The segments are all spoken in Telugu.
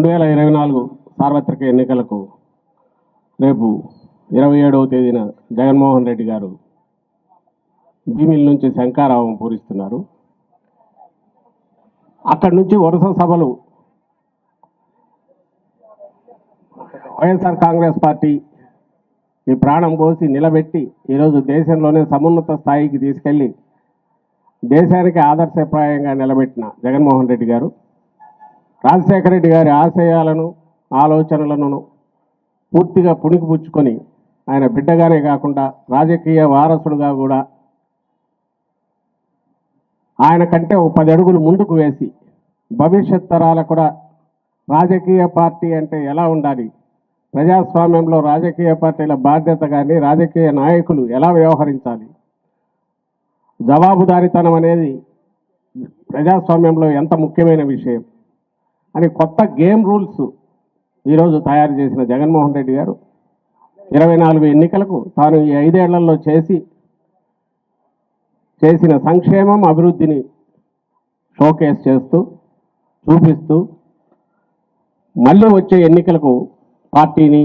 రెండు వేల ఇరవై నాలుగు సార్వత్రిక ఎన్నికలకు రేపు ఇరవై ఏడవ తేదీన జగన్మోహన్ రెడ్డి గారు భీమిల నుంచి శంకారావం పూరిస్తున్నారు. అక్కడి నుంచి వరుస సభలు వైఎస్ఆర్ కాంగ్రెస్ పార్టీ ఈ ప్రాణం పోసి నిలబెట్టి ఈరోజు దేశంలోనే సమున్నత స్థాయికి తీసుకెళ్ళి దేశానికి ఆదర్శప్రాయంగా నిలబెట్టిన జగన్మోహన్ రెడ్డి గారు. రాజశేఖర రెడ్డి గారి ఆశయాలను ఆలోచనలను పూర్తిగా పుణికిపుచ్చుకొని ఆయన బిడ్డగానే కాకుండా రాజకీయ వారసుడుగా కూడా ఆయన కంటే ఒక పది అడుగులు ముందుకు వేసి భవిష్యత్ తరాలకు కూడా రాజకీయ పార్టీ అంటే ఎలా ఉండాలి? ప్రజాస్వామ్యంలో రాజకీయ పార్టీల బాధ్యత కానీ రాజకీయ నాయకులు ఎలా వ్యవహరించాలి? జవాబుదారీతనం అనేది ప్రజాస్వామ్యంలో ఎంత ముఖ్యమైన విషయం? అని కొత్త గేమ్ రూల్స్ ఈరోజు తయారు చేసిన జగన్మోహన్ రెడ్డి గారు ఇరవై నాలుగు ఎన్నికలకు తాను ఈ ఐదేళ్ళలో చేసి చేసిన సంక్షేమం అభివృద్ధిని షోకేస్ చేస్తూ చూపిస్తూ మళ్ళీ వచ్చే ఎన్నికలకు పార్టీని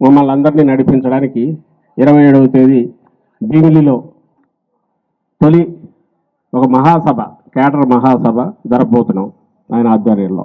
మమ్మల్ని అందరినీ నడిపించడానికి ఇరవై ఏడవ తేదీ భీమిలిలో తొలి ఒక మహాసభ కేటర్ మహాసభ జరపబోతున్నాం ఆయన ఆధ్వర్యంలో.